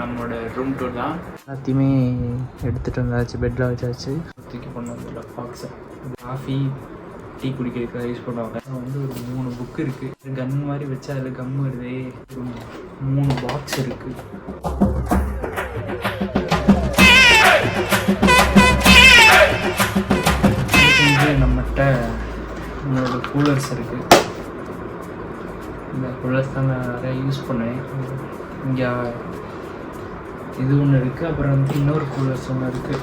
நம்மளோட room tour தான். எல்லாத்தையுமே எடுத்துகிட்டு வந்தாச்சு பெட்டில் வச்சாச்சு. தூக்கி பண்ண வந்ததில்ல பாக்ஸை காஃபி டீ குடிக்கிறதுக்கு யூஸ் பண்ணுவாங்க. வந்து ஒரு மூணு புக் இருக்குது கன் மாதிரி வச்சு அதில் கம் வருதே. மூணு பாக்ஸ் இருக்குது நம்மகிட்ட நம்மளோட கூலர்ஸ் இருக்குது இந்த கூலர்ஸ் தான் நான் நிறைய யூஸ் பண்ணுவேன் இங்கே இது ஒன்று இருக்குது அப்புறம் வந்து இன்னொரு கூலர்ஸ் ஒன்று இருக்குது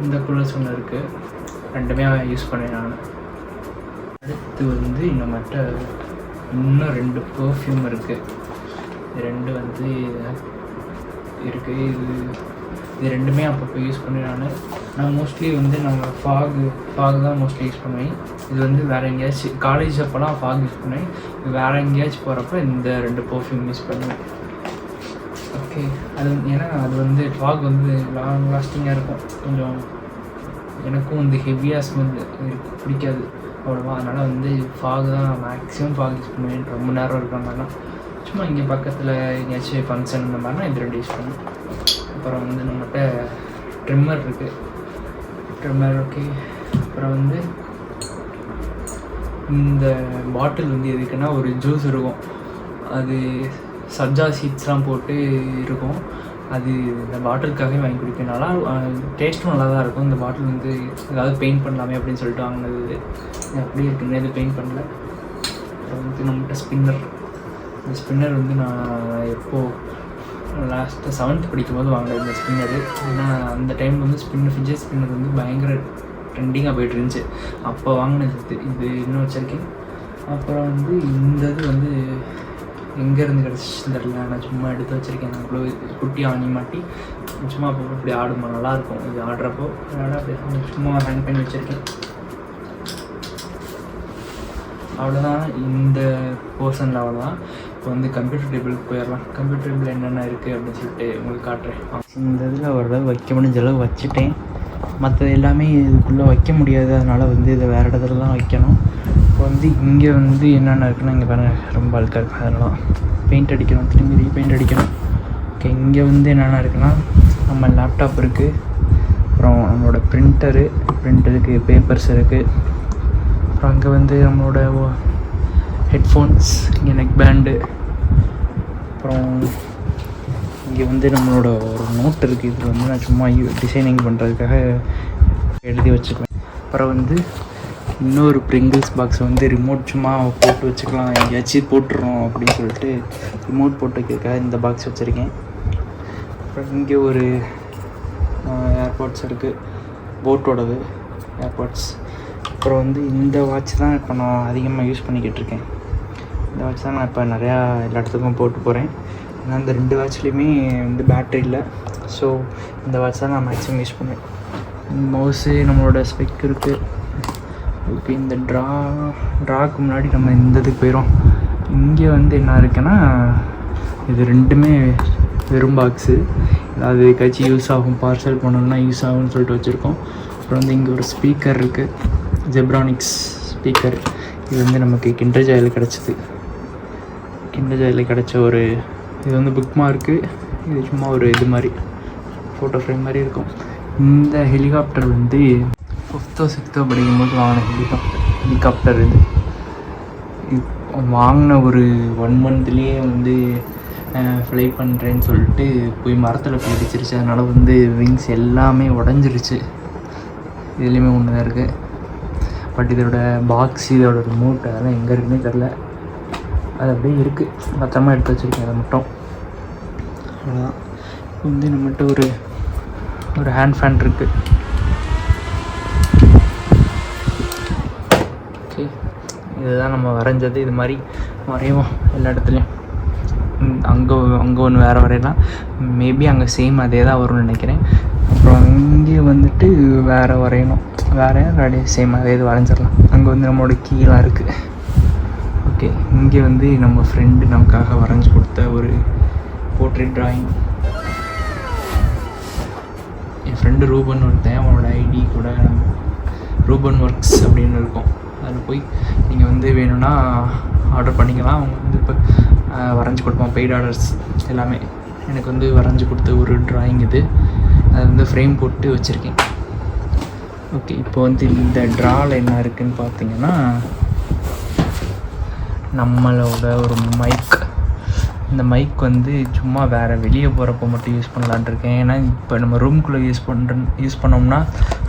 இந்த கூலர்ஸ் ஒன்று இருக்குது ரெண்டுமே யூஸ் பண்ணேன் நான் அடுத்து வந்து நம்மகிட்ட இன்னும் ரெண்டு பர்ஃப்யூம் இருக்குது இது ரெண்டு வந்து இருக்குது இது இது ரெண்டுமே அப்பப்போ யூஸ் பண்ணி நான் நான் மோஸ்ட்லி வந்து நம்ம ஃபாகு ஃபாக் தான் மோஸ்ட்லி யூஸ் பண்ணுவேன். இது வந்து வேறு எங்கேயாச்சும் காலேஜ் அப்போலாம் ஃபாக் யூஸ் பண்ணுவேன். வேறு எங்கேயாச்சும் போகிறப்ப இந்த ரெண்டு பர்ஃப்யூம் யூஸ் பண்ணுவேன். ஓகே அது வந்து- ஏன்னா அது வந்து ஃபாக் வந்து லாங் லாஸ்டிங்காக இருக்கும். கொஞ்சம் எனக்கும் இந்த ஹெவியாக ஸ்மெல் பிடிக்காது. அவ்வளோவா. அதனால் வந்து ஃபாக் தான் மேக்ஸிமம் ஃபாக் யூஸ் பண்ணுவேன். ரொம்ப நேரம் இருக்கிற மாதிரிலாம். சும்மா இங்கே பக்கத்தில் எங்கேயாச்சும் ஃபங்க்ஷன் இந்த மாதிரினா இது ரெண்டு யூஸ் பண்ணுவேன். அப்புறம் வந்து நம்மகிட்ட ட்ரிம்மர் இருக்குது ட்ரிம்மர் ஓகே அப்புறம் வந்து இந்த பாட்டில் வந்து எதுக்குன்னா ஒரு ஜூஸ் இருக்கும். அது சப்ஜா சீட்ஸ்லாம் போட்டு இருக்கும். அது இந்த பாட்டிலுக்காகவே வாங்கி குடிப்பேன். நல்லா டேஸ்ட்டும் நல்லா தான் இருக்கும். இந்த பாட்டில் வந்து ஏதாவது பெயிண்ட் பண்ணலாமே அப்படின்னு சொல்லிட்டு வாங்கினது. அப்படியே இருக்குன்னு எதுவும் பெயிண்ட் பண்ணல. அப்புறம் வந்து நம்மகிட்ட ஸ்பின்னர் இந்த ஸ்பின்னர் வந்து நான் எப்போது லாஸ்ட்டு செவன்த் படிக்கும்போது வாங்கினது இந்த ஸ்பின்னரு ஏன்னா அந்த டைம் வந்து ஸ்பின் ஃபிஜர் ஸ்பின்னர் வந்து பயங்கர ட்ரெண்டிங்காக போயிட்டு இருந்துச்சு. அப்போ வாங்கினது இது இது இன்னும் வச்சுருக்கேன். அப்புறம் வந்து இந்த இது வந்து எங்கேருந்து கிடச்சிச்சு தெரில நான் சும்மா எடுத்து வச்சுருக்கேன். அவ்வளோ குட்டி ஆணி மாட்டி சும்மா அப்போ இப்படி ஆடுமா? நல்லாயிருக்கும் இது ஆடுறப்போ அதனால் அப்படி சும்மா ஹேங் பண்ணி வச்சுருக்கேன். அவ்வளோதான் இந்த போர்ஷனில் அவ்வளோதான் இப்போ வந்து கம்ப்யூட்டர் டேபிளுக்கு போயிடலாம். கம்ப்யூட்டர் டேபிள் என்னென்ன இருக்குது அப்படின்னு சொல்லிட்டு உங்களுக்கு காட்டுறேன். இந்த இதில் ஓரளவு வைக்க முடிஞ்ச அளவு வச்சுட்டேன். மற்றது எல்லாமே இதுக்குள்ளே வைக்க முடியாது. அதனால் வந்து இதை வேறு இடத்துல தான் வைக்கணும். இப்போ வந்து இங்கே வந்து என்னென்ன இருக்குன்னா இங்கே பாருங்கள் ரொம்ப அழுக்காக இருக்கும் அதெல்லாம் பெயிண்ட் அடிக்கணும். திரும்பி ரீபெயிண்ட் அடிக்கணும். ஓகே இங்கே வந்து என்னென்ன இருக்குன்னா நம்ம லேப்டாப் இருக்குது அப்புறம் நம்மளோட பிரிண்டரு பிரிண்டருக்கு பேப்பர்ஸ் இருக்குது அப்புறம் அங்கே வந்து நம்மளோட ஹெட்ஃபோன்ஸ் இங்கே நெக் பேண்டு அப்புறம் இங்கே வந்து நம்மளோட ஒரு நோட் இருக்குது இதில் வந்து நான் சும்மா டிசைனிங் பண்ணுறதுக்காக எழுதி வச்சுக்குவேன். அப்புறம் வந்து இன்னொரு ப்ரிங்கிள்ஸ் பாக்ஸ் வந்து ரிமோட் சும்மா போட்டு வச்சுக்கலாம். எங்கேயாச்சும் போட்டுறோம் அப்படின்னு சொல்லிட்டு ரிமோட் போட்டு வைக்கிறதுக்காக இந்த பாக்ஸ் வச்சுருக்கேன். அப்புறம் இங்கே ஒரு ஏர்பாட்ஸ் இருக்குது போட்டோடது ஏர்பாட்ஸ் அப்புறம் வந்து இந்த வாட்ச் தான் இப்போ நான் அதிகமாக யூஸ் பண்ணிக்கிட்டு இருக்கேன். இந்த வாட்ச் தான் நான் இப்போ நிறையா எல்லா இடத்துக்கும் போட்டு போகிறேன். ஏன்னா இந்த ரெண்டு வாட்ச்லேயுமே வந்து பேட்ரி இல்லை. ஸோ இந்த வாட்ச் தான் நான் மேக்ஸிமம் யூஸ் பண்ணுவேன். மவுஸு நம்மளோட ஸ்பெக் இருக்குது ஓகே இந்த ட்ரா ட்ராக்கு முன்னாடி நம்ம இந்த இதுக்கு போயிடும் இங்கே வந்து என்ன இருக்குன்னா இது ரெண்டுமே வெறும் பாக்ஸு அது எதுக்காச்சும் யூஸ் ஆகும் பார்சல் பண்ணணும்னா யூஸ் ஆகும்னு சொல்லிட்டு வச்சுருக்கோம். அப்புறம் வந்து இங்கே ஒரு ஸ்பீக்கர் இருக்குது ஜெப்ரானிக்ஸ் ஸ்பீக்கர் இது வந்து நமக்கு கிண்டர் ஜாயில் கிடச்சிது. கிண்டர் ஜாயில் கிடச்ச ஒரு இது வந்து புக் மார்க்கு இது சும்மா ஒரு இது மாதிரி ஃபோட்டோ ஃப்ரேம் மாதிரி இருக்கும். இந்த ஹெலிகாப்டர் வந்து ஃபிஃப்த்தோ சிக்ஸ்த்தோ படிக்கும்போது வாங்கின ஹெலிகாப்டர் ஹெலிகாப்டர் இது. வாங்கின ஒரு ஒன் மந்த்லேயே வந்து ஃப்ளை பண்ணுறேன்னு சொல்லிட்டு போய் மரத்தில் போய் அதனால் வந்து விங்ஸ் எல்லாமே உடஞ்சிருச்சு. இதுலேயுமே ஒன்று தான் இருக்குது பட் இதோட பாக்ஸ் இதோட ரிமோட் அதெல்லாம் எங்கே இருக்குன்னே தெரில அது அப்படியே இருக்குது பத்திரமா எடுத்து வச்சுருக்கேன் அதை மட்டும். அவ்வளோதான் வந்து நம்மகிட்ட ஒரு ஒரு ஹேண்ட் ஃபேன் இருக்குது ஓகே இதுதான் நம்ம வரைஞ்சது. இது மாதிரி வரைவோம் எல்லா இடத்துலையும். அங்கே அங்கே ஒன்று வேறு வரையலாம். மேபி அங்கே சேம் அதே தான் வரும்னு நினைக்கிறேன். அப்புறம் இங்கே வந்துட்டு வேறு வரையணும். வேறு அப்படியே சேம் அதே இது வரைஞ்சிடலாம் அங்கே வந்து நம்மளோட கீழாக இருக்குது ஓகே. இங்கே வந்து நம்ம ஃப்ரெண்டு நமக்காக வரைஞ்சி கொடுத்த ஒரு போர்ட்ரேட் ட்ராயிங் என் ஃப்ரெண்டு ரூபன் ஒருத்தன் அவனோட ஐடி கூட ரூபன் ஒர்க்ஸ் அப்படின்னு இருக்கும். அதில் போய் நீங்கள் வந்து வேணும்னா ஆர்டர் பண்ணிக்கலாம். அவங்க வந்து இப்போ வரைஞ்சி கொடுப்பான் பெய்ட் ஆர்டர்ஸ் எல்லாமே. எனக்கு வந்து வரைஞ்சி கொடுத்த ஒரு ட்ராயிங் இது. அது வந்து ஃப்ரேம் போட்டு வச்சுருக்கேன். ஓகே இப்போ வந்து இந்த ட்ராவில் என்ன இருக்குதுன்னு பார்த்தீங்கன்னா நம்மளோட ஒரு மைக் இந்த மைக் வந்து சும்மா வேறு வெளியே போகிறப்ப மட்டும் யூஸ் பண்ணலான்னு இருக்கேன். ஏன்னா இப்போ நம்ம ரூம்குள்ளே யூஸ் பண்ணுற யூஸ் பண்ணோம்னா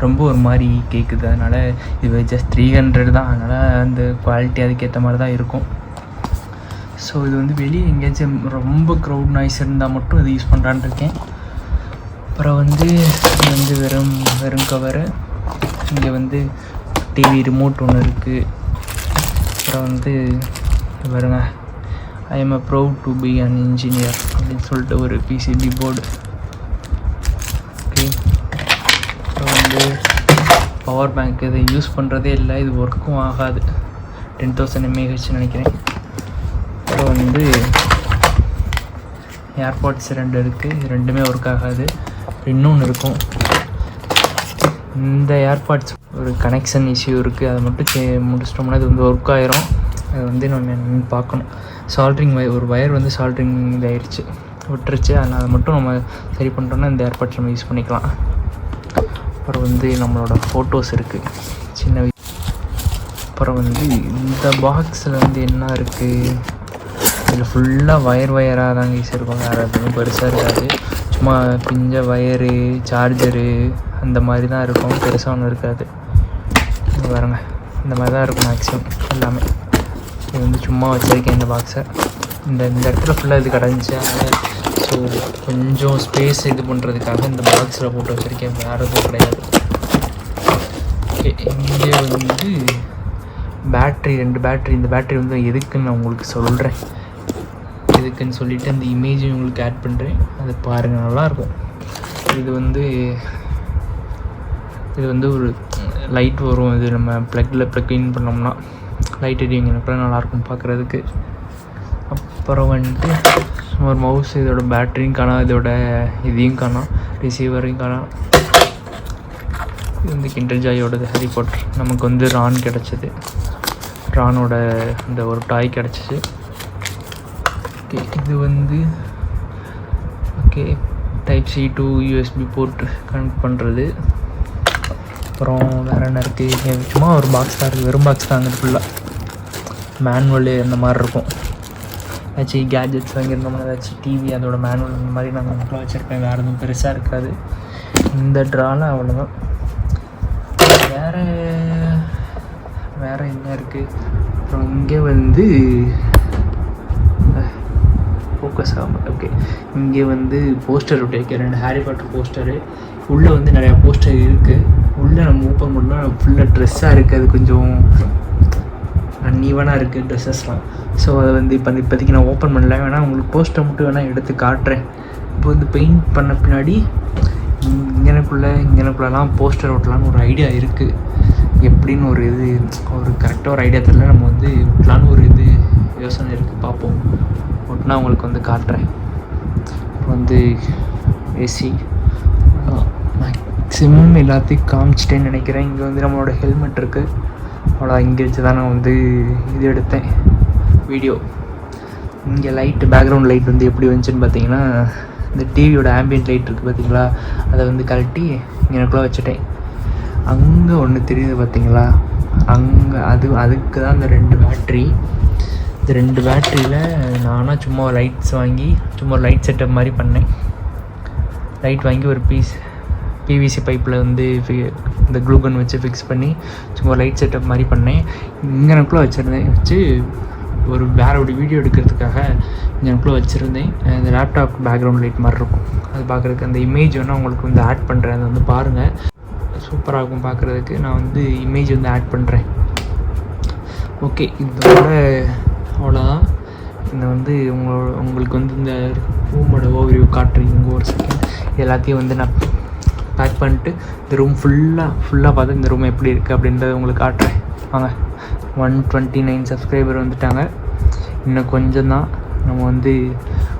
ரொம்ப ஒரு மாதிரி கேட்குது அதனால் இது ஜஸ்ட் த்ரீ ஹண்ட்ரட் தான். அதனால் அந்த குவாலிட்டி அதுக்கேற்ற மாதிரி தான் இருக்கும். ஸோ இது வந்து வெளியே எங்கேயாச்சும் ரொம்ப க்ரௌட் நாய்ஸ் இருந்தால் மட்டும் இது யூஸ் பண்ணுறான் இருக்கேன். அப்புறம் வந்து இது வந்து வெறும் வெறும் கவரு இங்கே வந்து டிவி ரிமோட் ஒன்று இருக்குது அப்புறம் வந்து பாருங்க. I'm a proud to be an engineer அப்படின்னு சொல்லிட்டு ஒரு பிசிபி போர்டு ஓகே அப்புறம் வந்து பவர் பேங்க் இதை யூஸ் பண்ணுறதே இல்லை இது ஒர்க்கும் ஆகாது. டென் தௌசண்ட் எம்ஏஹெச்னு நினைக்கிறேன். அப்புறம் வந்து ஏர்பாட்ஸ் ரெண்டு இருக்குது இது ரெண்டுமே ஒர்க் ஆகாது. இன்னொன்று இருக்கும். இந்த ஏர்பாட்ஸ் ஒரு கனெக்ஷன் இஷ்யூ இருக்குது அதை மட்டும் முடிச்சிட்டோம்னா இது வந்து ஒர்க் ஆயிரும். அது வந்து நம்ம என்னென்னு பார்க்கணும். சால்ட்ரிங் வயர் ஒரு வயர் வந்து சால்ட்ரிங் இதாயிருச்சு விட்டுருச்சு. அதனால் அதை மட்டும் நம்ம சரி பண்ணிட்டோம்னா இந்த ஏர்பாட்ஸ் நம்ம யூஸ் பண்ணிக்கலாம். அப்புறம் வந்து நம்மளோட ஃபோட்டோஸ் இருக்குது சின்ன வயசு அப்புறம் வந்து இந்த பாக்ஸில் வந்து என்ன இருக்குது இதில் ஃபுல்லாக வயர் வயராக தான் யூஸ் இருக்கும் வேறு எதுவும் பெருசாக இருக்காது. சும்மா பிஞ்ச வயரு சார்ஜரு அந்த மாதிரி தான் இருக்கும். பெருசாக ஒன்றும் இருக்காது. பாருங்கள் பாருங்க. இந்த மாதிரி தான் இருக்கும் மேக்ஸிமம் எல்லாமே. இது வந்து சும்மா வச்சுருக்கேன் இந்த பாக்ஸை இந்த இந்த இடத்துல ஃபுல்லாக இது கிடந்துச்சு அதனால் ஸோ கொஞ்சம் ஸ்பேஸ் இது பண்ணுறதுக்காக இந்த பாக்ஸில் போட்டு வச்சுருக்கேன். வேறு எதுவும் கிடையாது. ஓகே இங்கே வந்து பேட்ரி ரெண்டு பேட்ரி இந்த பேட்ரி வந்து எதுக்குன்னு நான் உங்களுக்கு சொல்கிறேன் எதுக்குன்னு சொல்லிவிட்டு அந்த இமேஜையும் உங்களுக்கு ஆட் பண்ணுறேன் அதை பாருங்கள் நல்லாயிருக்கும். இது வந்து இது வந்து ஒரு லைட் வரும். இது நம்ம ப்ளக்கில் ப்ளக் இன் பண்ணோம்னா. லைட் எரியுங்கிறப்ப நல்லாயிருக்கும் பார்க்குறதுக்கு அப்புறம் வந்துட்டு ஒரு மவுஸ் இதோட பேட்டரியும் காணோம் இதோட இதையும் காணும் ரிசீவரையும் காணும். இது வந்து கிண்டர் ஜாயோடது ஹரி பாட்டர் நமக்கு வந்து ரான் கிடச்சிது. ரானோட இந்த ஒரு டாய் கிடச்சிச்சு ஓகே இது வந்து okay type C to USB port connect பண்ணுறது அப்புறம் வேறு என்ன இருக்குது சும்மா ஒரு பாக்ஸ் தான் இருக்குது வெறும் பாக்ஸ் தான் அங்கே ஃபுல்லாக மேனுவலு அந்த மாதிரி இருக்கும் ஏதாச்சும் கேஜெட்ஸ் வாங்கியிருந்தோம்னா ஏதாச்சும் டிவி அதோட மேனுவல் அந்த மாதிரி நான் மட்டும் வச்சுருப்பேன். வேறு எதுவும் பெருசாக இருக்காது. இந்த ட்ராவில் அவ்வளோதான் வேறு வேறு என்ன இருக்குது அப்புறம் இங்கே வந்து ஃபோக்கஸ் ஆகும் ஓகே இங்கே வந்து போஸ்டர் ஒட்டி ரெண்டு ஹாரி பாட்டர் போஸ்டரு உள்ளே வந்து நிறையா போஸ்டர் இருக்குது உள்ளே நம்ம ஓப்பன் பண்ணால் ஃபுல்லாக ட்ரெஸ்ஸாக இருக்குது அது கொஞ்சம் அன்னீவனாக இருக்குது ட்ரெஸ்ஸஸ்லாம் ஸோ அதை வந்து இப்போ இப்போதைக்கு நான் ஓப்பன் பண்ணல. வேணால் உங்களுக்கு போஸ்டர் மட்டும் வேணால் எடுத்து காட்டுறேன். இப்போ வந்து பெயிண்ட் பண்ண பின்னாடி இங்கனக்குள்ளே இங்கனக்குள்ளெல்லாம் போஸ்டர் ஓட்டலான்னு ஒரு ஐடியா இருக்குது எப்படின்னு ஒரு இது ஒரு கரெக்டாக ஒரு ஐடியா தெரியல. நம்ம வந்து விட்டலான்னு ஒரு இது யோசனை இருக்குது பார்ப்போம். ஒட்டினா உங்களுக்கு வந்து காட்டுறேன். இப்போ வந்து ஏசி மேக்ஸிமம் எல்லாத்தையும் காமிச்சிட்டேன்னு நினைக்கிறேன். இங்கே வந்து நம்மளோட ஹெல்மெட் இருக்குது அவ்வளோ இங்கே வச்சு தான் நான் வந்து இது எடுத்தேன். வீடியோ இங்கே லைட்டு பேக்ரவுண்ட் லைட் வந்து எப்படி வந்துச்சுன்னு பார்த்தீங்கன்னா இந்த டிவியோட ஆம்பியன்ட் லைட் இருக்குது பார்த்தீங்களா? அதை வந்து கழட்டி எனக்குள்ளே வச்சுட்டேன். அங்கே ஒன்று தெரியுது பார்த்தீங்களா? அங்கே அது அதுக்கு தான் அந்த ரெண்டு பேட்ரி இந்த ரெண்டு பேட்டரியில் நானாக சும்மா லைட்ஸ் வாங்கி சும்மா லைட் செட்டப் மாதிரி பண்ணேன். லைட் வாங்கி ஒரு பீஸ் பிவிசி பைப்பில் வந்து இந்த க்ளூகன் வச்சு ஃபிக்ஸ் பண்ணி சும்மா லைட் செட்டப் மாதிரி பண்ணேன். இங்கனக்குள்ளே வச்சுருந்தேன். வச்சு ஒரு வேற ஒரு வீடியோ எடுக்கிறதுக்காக இங்கனக்குள்ளே வச்சுருந்தேன். இந்த லேப்டாப் பேக்ரவுண்ட் லைட் மாதிரி இருக்கும். அது பார்க்குறதுக்கு அந்த இமேஜ் வேணால் உங்களுக்கு வந்து ஆட் பண்ணுறேன் அதை வந்து பாருங்கள் சூப்பராக இருக்கும் பார்க்குறதுக்கு நான் வந்து இமேஜ் வந்து ஆட் பண்ணுறேன் ஓகே இதோட அவ்வளோதான் இந்த வந்து உங்களோட உங்களுக்கு வந்து இந்த ரூமோட ஓவரியூ காட்டுறீங்க. ஒரு செகண்ட் எல்லாத்தையும் வந்து நான் பேக் பண்ணிட்டு இந்த ரூம் ஃபுல்லாக ஃபுல்லாக பார்த்து இந்த ரூம் எப்படி இருக்குது அப்படின்றத உங்களுக்கு காட்டுறேன். வாங்க. ஒன் டுவெண்ட்டி நைன் சப்ஸ்கிரைபர் வந்துட்டாங்க. இன்னும் கொஞ்சம் தான். நம்ம வந்து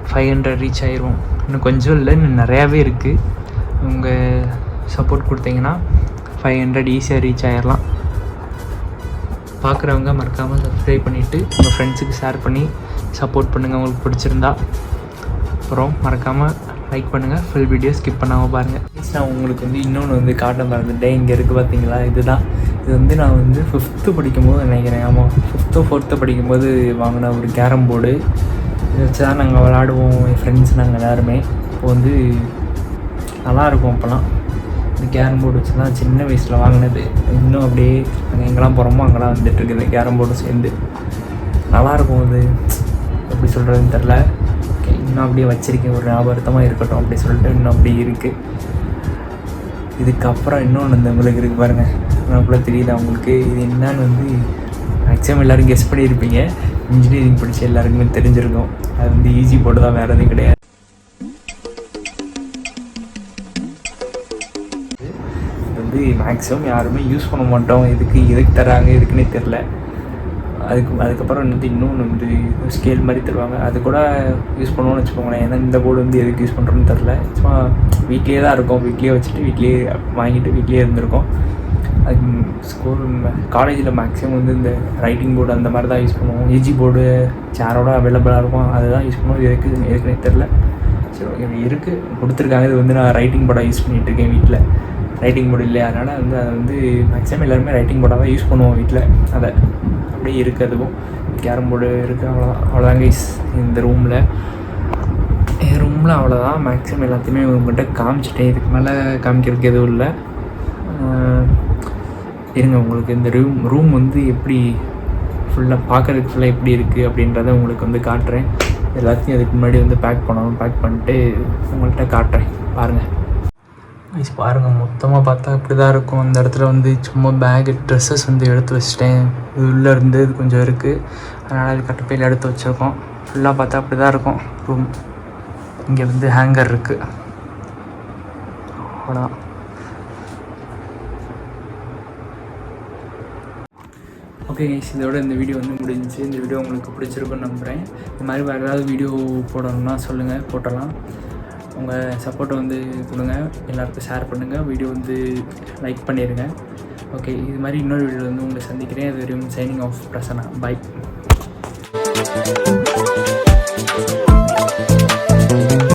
ஃபைவ் ஹண்ட்ரட் ரீச் ஆயிடுவோம் இன்னும் கொஞ்சம் இல்லை இன்னும் நிறையாவே இருக்குது உங்கள் சப்போர்ட் கொடுத்தீங்கன்னா ஃபைவ் ஹண்ட்ரட் ஈஸியாக ரீச் ஆயிடலாம் பார்க்குறவங்க மறக்காமல் சப்ஸ்கிரைப் பண்ணிவிட்டு உங்கள் ஃப்ரெண்ட்ஸுக்கு ஷேர் பண்ணி சப்போர்ட் பண்ணுங்கள் உங்களுக்கு பிடிச்சிருந்தா. அப்புறம் மறக்காமல் லைக் பண்ணுங்கள் ஃபுல் வீடியோ ஸ்கிப் பண்ணாமல் பாருங்கள் நான் உங்களுக்கு வந்து இன்னொன்று வந்து காட்ட மறந்துட்டேன் இங்கே இருக்குது பார்த்தீங்களா இதுதான். இது வந்து நான் வந்து ஃபிஃப்த்து படிக்கும்போது நினைக்கிறேன். ஆமாம் ஃபிஃப்த்தோ ஃபோர்த்து படிக்கும்போது வாங்கின ஒரு கேரம் போர்டு. இதை வச்சு தான் நாங்கள் விளாடுவோம் என் ஃப்ரெண்ட்ஸ் நாங்கள் எல்லாருமே. இப்போ வந்து நல்லாயிருக்கும் அப்போல்லாம். இந்த கேரம் போர்டு வச்சு தான் சின்ன வயசில் வாங்கினது. இன்னும் அப்படியே நாங்கள் எங்கெல்லாம் போகிறோமோ அங்கெல்லாம் வந்துட்டு கேரம் போர்டும் சேர்ந்து. நல்லாயிருக்கும் அது. எப்படி சொல்கிறதுன்னு தெரில இன்னும் அப்படியே வச்சிருக்கேன். ஒரு ஞாபகத்தமாக இருக்கட்டும் அப்படி சொல்லிட்டு இன்னும் அப்படியே இருக்குது இதுக்கப்புறம் இன்னொன்று இந்த உங்களுக்கு இருக்குது பாருங்கள் நமக்குள்ள தெரியுது அவங்களுக்கு இது என்னன்னு வந்து மேக்ஸிமம் எல்லோரும் கெஸ் பண்ணியிருப்பீங்க. இன்ஜினியரிங் படித்த எல்லாருக்குமே தெரிஞ்சிருக்கும். அது வந்து ஈஸி போட்டு தான் வேறு எதுவும் கிடையாது. இது வந்து மேக்ஸிமம் யாருமே யூஸ் பண்ண மாட்டோம். எதுக்கு எதுக்கு தராங்க எதுக்குன்னே தெரில அதுக்கு அதுக்கப்புறம் வந்து இன்னொன்று வந்து ஸ்கேல் மாதிரி தருவாங்க. அது கூட யூஸ் பண்ணுவோம்னு வச்சுக்கோங்களேன். ஏன்னா இந்த போர்டு வந்து எதுக்கு யூஸ் பண்ணுறோன்னு தெரில சும்மா வீட்லேயே தான் இருக்கும். வீட்லேயே வச்சுட்டு வீட்லேயே வாங்கிட்டு வீட்லேயே இருந்திருக்கோம். அது ஸ்கூல் காலேஜில் மேக்ஸிமம் வந்து இந்த ரைட்டிங் போர்டு அந்த மாதிரி தான் யூஸ் பண்ணுவோம். ஏஜி போர்டு சேரோட அவைலபிளாக இருக்கும். அதுதான் யூஸ் பண்ணுவோம். எதுக்கு எதுக்குன்னே தெரில சரி ஓகே இருக்குது கொடுத்துருக்காங்க. இது வந்து நான் ரைட்டிங் போர்டாக யூஸ் பண்ணிகிட்டு இருக்கேன் வீட்டில் ரைட்டிங் போர்டு இல்லை. அதனால் வந்து அதை வந்து மேக்ஸிமம் எல்லாருமே ரைட்டிங் போர்டாக தான் யூஸ் பண்ணுவோம் வீட்டில் அதை அப்படியே இருக்குது அதுவும் கேரம் போர்டு இருக்குது அவ்வளோதான் அவ்வளோதான் கைஸ் இந்த ரூமில் என் ரூமில் அவ்வளோதான். மேக்ஸிமம் எல்லாத்தையுமே உங்கள்கிட்ட காமிச்சிட்டேன். இதுக்கு மேலே காமிக்கிறதுக்கு எதுவும் இல்லை. இருங்க உங்களுக்கு இந்த ரூம் ரூம் வந்து எப்படி ஃபுல்லாக பார்க்குறதுக்கு ஃபுல்லாக எப்படி இருக்குது அப்படின்றத உங்களுக்கு வந்து காட்டுறேன். எல்லாத்தையும் அதுக்கு முன்னாடி வந்து பேக் பண்ணணும். பேக் பண்ணிட்டு உங்கள்கிட்ட காட்டுறேன். பாருங்கள் கைஸ் பாருங்கள் மொத்தமாக பார்த்தா இப்படி தான் இருக்கும். அந்த இடத்துல வந்து சும்மா பேக் ட்ரெஸ்ஸஸ் வந்து எடுத்து வச்சிட்டேன். இது உள்ளே இருந்து இது கொஞ்சம் இருக்குது அதனால் அது கட்டப்பையில் எடுத்து வச்சுருக்கோம். ஃபுல்லாக பார்த்தா அப்படி தான் இருக்கும். ரூம் இங்கே வந்து ஹேங்கர் இருக்குது அவ்வளோதான் ஓகே கைஸ் இதோட இந்த வீடியோ வந்து முடிஞ்சுச்சு. இந்த வீடியோ உங்களுக்கு பிடிச்சிருக்குன்னு நம்புகிறேன் இந்த மாதிரி வேறு ஏதாவது வீடியோ போடணும்னா சொல்லுங்கள் போட்டலாம். உங்கள் சப்போர்ட்டை வந்து கொடுங்க. எல்லாருக்கும் ஷேர் பண்ணுங்கள் வீடியோ வந்து லைக் பண்ணிடுங்க ஓகே இது மாதிரி இன்னொரு வீடியோ வந்து உங்களை சந்திக்கிறேன். அது வரையும் சைனிங் ஆஃப் பிரசனா பை